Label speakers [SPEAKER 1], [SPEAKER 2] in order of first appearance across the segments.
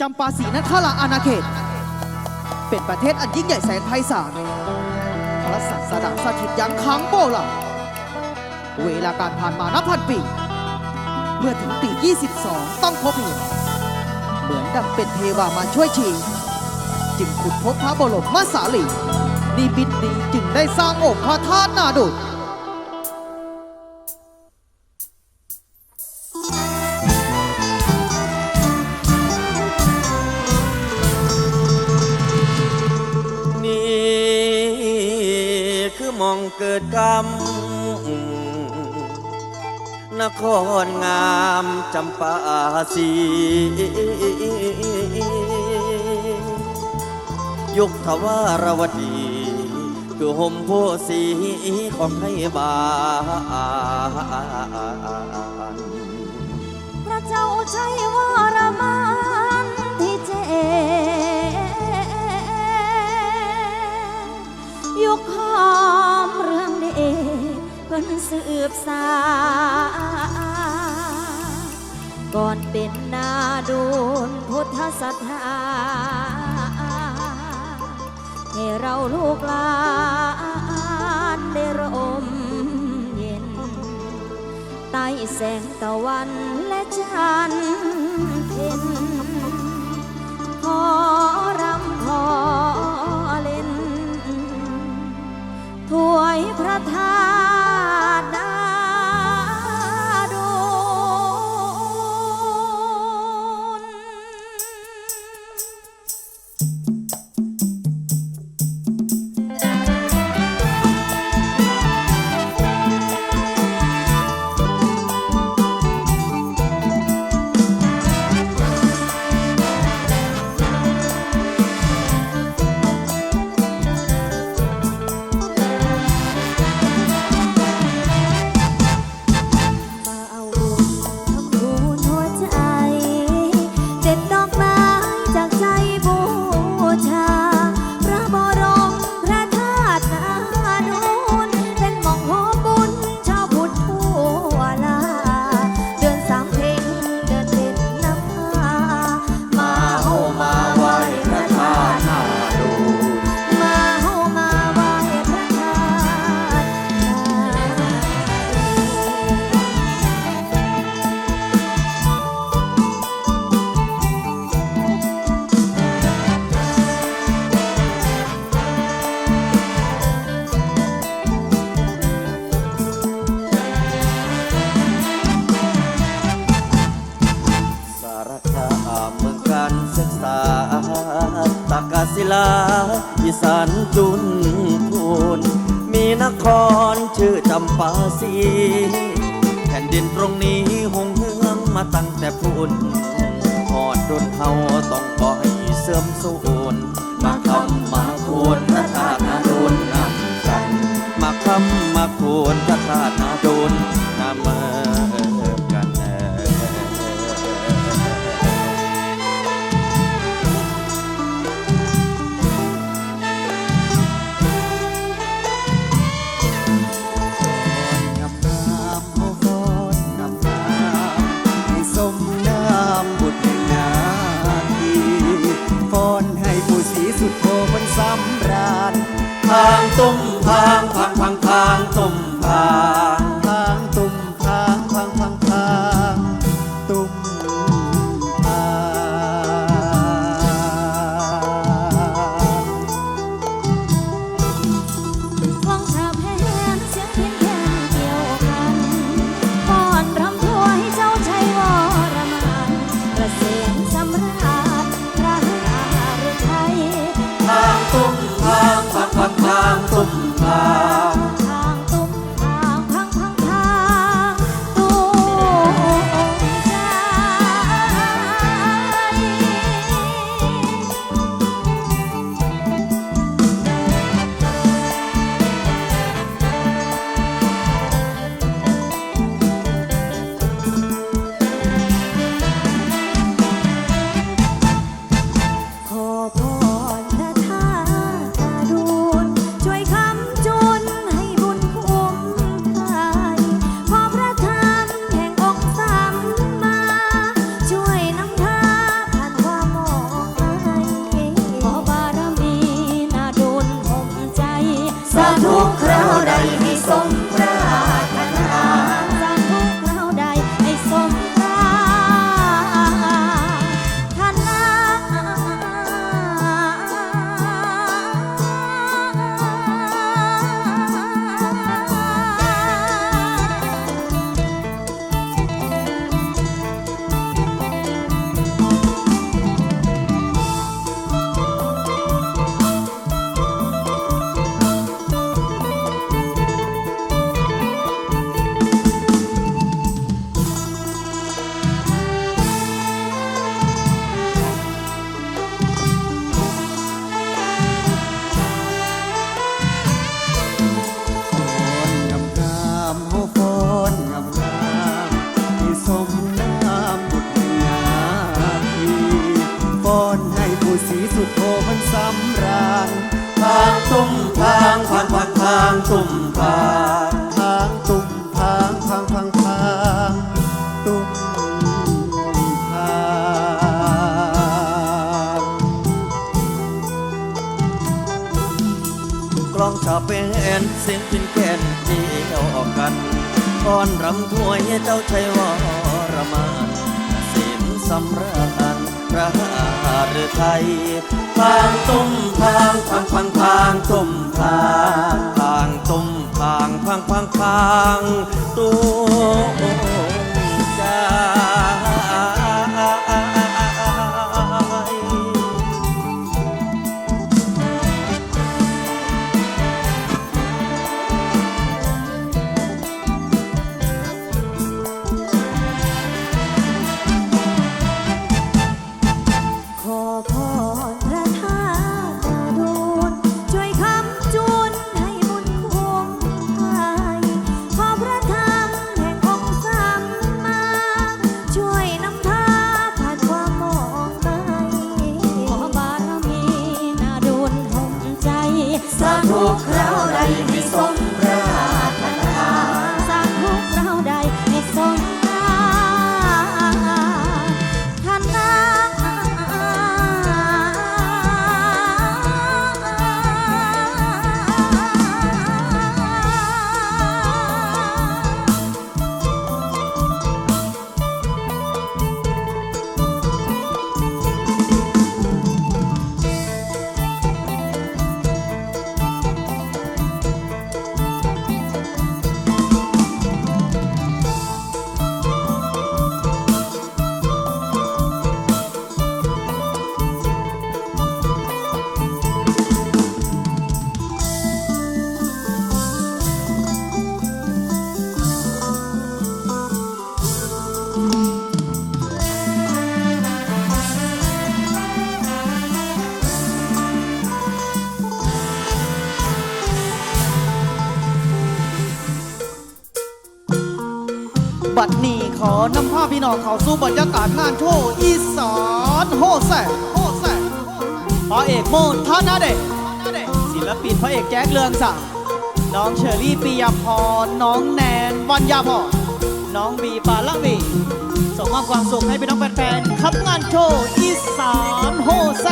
[SPEAKER 1] จำปาสีนัทลาอาณาเขต เป็นประเทศอันยิ่งใหญ่แสนไพศาลพระศาสดาสถิตยังค้างโบราณเวลาการผ่านมานับพันปี เมื่อถึงปี22 ต้องพบเห็นเหมือนดังเป็นเทวามาช่วยชี จึงขุดพบพระบรมมาสาลีนิบิตดีจึงได้สร้างองค์พระธาตุนาดุจ
[SPEAKER 2] เกิดกรรม นครงามจำปาสียุคทวารวดี คือห่มโพสีของไทยบาน
[SPEAKER 3] พระเจ้าชัยวรมัน สืบสา ก่อนเป็นนาดูนพุทธศรัทธาให้เราลูกหลานได้ร่มเย็น ใต้แสงตะวันและจันทร์เพ็ญขอรำขอเล่นถวยพระธาตุ ตา
[SPEAKER 2] กาศิลาอีสานจุนทูนมีนครชื่อจำปาสีแผ่นดินตรงนี้หงเฮืองมาตั้งแต่พุนหอดรุนเฮาต้องบ่ให้เสื่อมสูญมาคำมาควรพระธาตุนาโดนนำกันมาคำมาควรพระธาตุนาโดนนำเอ่อ้
[SPEAKER 4] มตาทา
[SPEAKER 2] งตุ้ทางทางทาง
[SPEAKER 4] ทางตุ้ใจ
[SPEAKER 3] ขอพ เจ้าชัยวรมา
[SPEAKER 5] น
[SPEAKER 2] เสินสำราญพระหรือไทยทางตุ้มทางพังพังทางตุ้มทางทางตุ้มทางพังพังทางตุ้ม
[SPEAKER 6] อนำ
[SPEAKER 1] ภาพี่น้องเขาสู่บรรยากาศงานโชว์อีสานโฮแซโฮแซพระเอกโมนท่านาเดชศิลปินพระเอกแจ็คเลืองศักดิ์น้องเชอรี่ปียพรน้องแนนวัญญาพรน้องบีปาละวีส่งมอบความสุขให้พี่น้องแฟนๆขับงานโชว์อีสานโฮแซ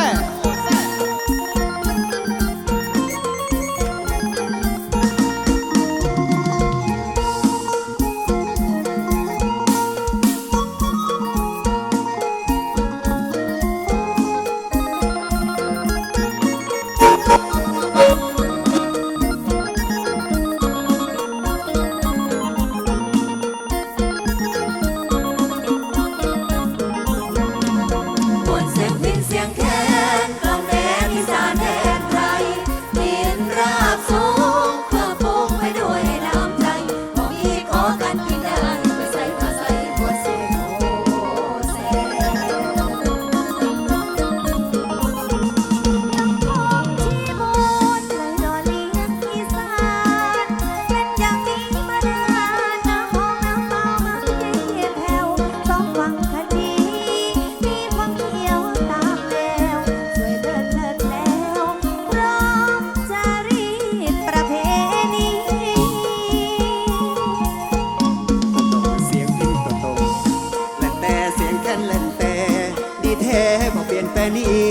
[SPEAKER 6] ดีแท้บ่เปลี่ยนแป
[SPEAKER 5] ลงนี้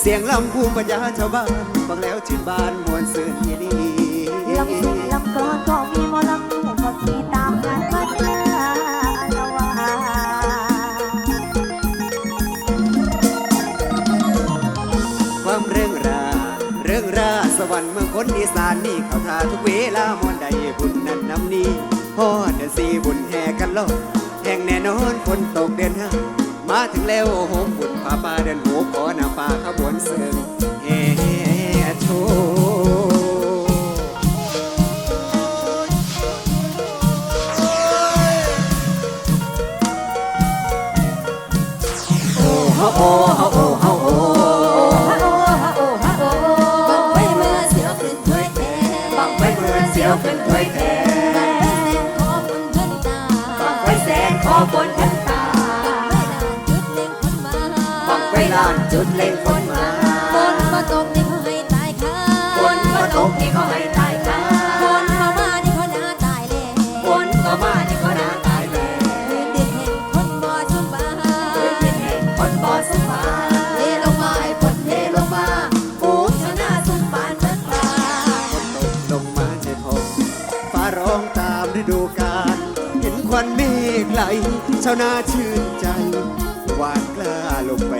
[SPEAKER 5] เสียงลำพูปัญญาชาวบ้านฟังแล้วชื่นบานมวนซื่นที่นี่
[SPEAKER 6] ลำซิ่งลำกลอนก็มีหมอลำหนุ่มก็ขี่ตามงานพัฒนาละวา
[SPEAKER 5] ความเรื่องรา เรื่องราสวรรค์เมืองคนอีสานนี่เขาทาทุกเวลามวนใดบุญนั้นนำนี้ฮอดเดือนสี่บุญแห่กันล่อแห่งแน่นอนฝนตกเดือนห้า มาถึงแล้วโหมบุญพาป่าเดินหูขอน้ำป่าขบวนเสริมแห่โชว์โอ้ฮะโอ้ฮะโอ้ฮะโอ้
[SPEAKER 6] บังไฟเมื่อเสียวขึ้นถ้วยแทน
[SPEAKER 5] บังไฟเมื่อเสียวขึ้นถ้วยแทน
[SPEAKER 4] ขอบุญเพิ่นตา
[SPEAKER 5] บังไฟแสนขอบนทันตา
[SPEAKER 4] จุดเล่งคนมา
[SPEAKER 5] บังไฟลาน
[SPEAKER 3] นจุดเล่นฝนมาฝนมาตกนี่เขาให้ตายค่ะฝนมาตกนี่เขาให้ตายค่ะฝนมามานี่เขาหน้าตายแล้วฝนมามานี่เขาหน้าตายแล้วเดืนดเห็นคนบ่อสบายเดืนดเห็นคนบ่อสบายเทลงมาฝนเทลงมาปูชนะสมบานนั้นมาฝนตก
[SPEAKER 4] ลงมาในท้องฟ้าร้องตามฤดูกาลเห็นควันเมฆไหลชาวนาชื่นใจหวานกล้าลงไป